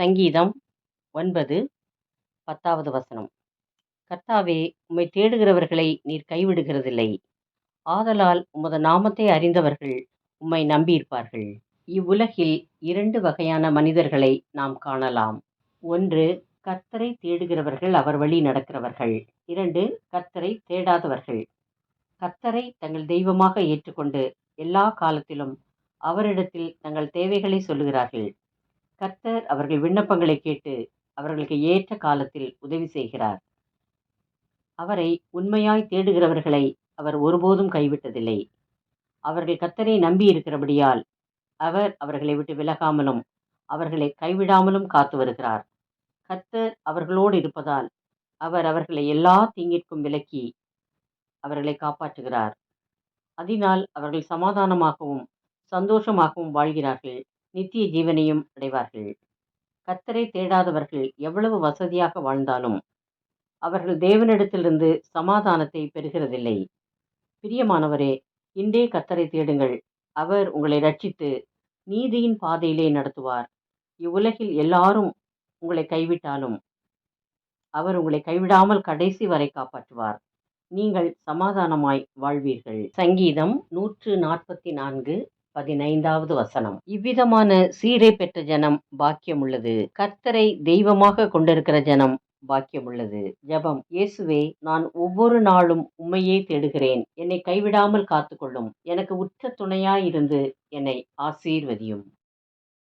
சங்கீதம் ஒன்பது பத்தாவது வசனம். கர்த்தாவே உம்மை தேடுகிறவர்களை நீர் கைவிடுகிறதில்லை. ஆதலால் உமது நாமத்தை அறிந்தவர்கள் உம்மை நம்பியிருப்பார்கள். இவ்வுலகில் இரண்டு வகையான மனிதர்களை நாம் காணலாம். ஒன்று கர்த்தரை தேடுகிறவர்கள் அவர் வழி நடக்கிறவர்கள். இரண்டு கர்த்தரை தேடாதவர்கள். கர்த்தரை தங்கள் தெய்வமாக ஏற்றுக்கொண்டு எல்லா காலத்திலும் அவரிடத்தில் தங்கள் தேவைகளை சொல்லுகிறார்கள். கர்த்தர் அவர்கள் விண்ணப்பங்களை கேட்டு அவர்களுக்கு ஏற்ற காலத்தில் உதவி செய்கிறார். அவரை உண்மையாய் தேடுகிறவர்களை அவர் ஒருபோதும் கைவிட்டதில்லை. அவர்கள் கர்த்தரை நம்பி இருக்கிறபடியால் அவர் அவர்களை விட்டு விலகாமலும் அவர்களை கைவிடாமலும் காத்து வருகிறார். கர்த்தர் அவர்களோடு இருப்பதால் அவர் அவர்களை எல்லா தீங்கிற்கும் விலக்கி அவர்களை காப்பாற்றுகிறார். அதனால் அவர்கள் சமாதானமாகவும் சந்தோஷமாகவும் வாழ்கிறார்கள். நித்திய ஜீவனையும் அடைவார்கள். கத்தரை தேடாதவர்கள் எவ்வளவு வசதியாக வாழ்ந்தாலும் அவர்கள் தேவனிடத்திலிருந்து சமாதானத்தை பெறுகிறதில்லை. பிரியமானவரே இன்றே கத்தரை தேடுங்கள். அவர் உங்களை ரட்சித்து நீதியின் பாதையிலே நடத்துவார். இவ்வுலகில் எல்லாரும் உங்களை கைவிட்டாலும் அவர் உங்களை கைவிடாமல் கடைசி வரை காப்பாற்றுவார். நீங்கள் சமாதானமாய் வாழ்வீர்கள். சங்கீதம் நூற்று நாற்பத்தி நான்கு பதினைந்தாவது வசனம். இவ்விதமான சீரை பெற்ற ஜனம் பாக்கியம் உள்ளது. கர்த்தரை தெய்வமாக கொண்டிருக்கிற ஜனம் பாக்கியமுள்ளது ஜெபம். இயேசுவே நான் ஒவ்வொரு நாளும் உண்மையே தேடுகிறேன். என்னை கைவிடாமல் காத்துக்கொள்ளும். எனக்கு உற்ற துணையாயிருந்து என்னை ஆசீர்வதியும்.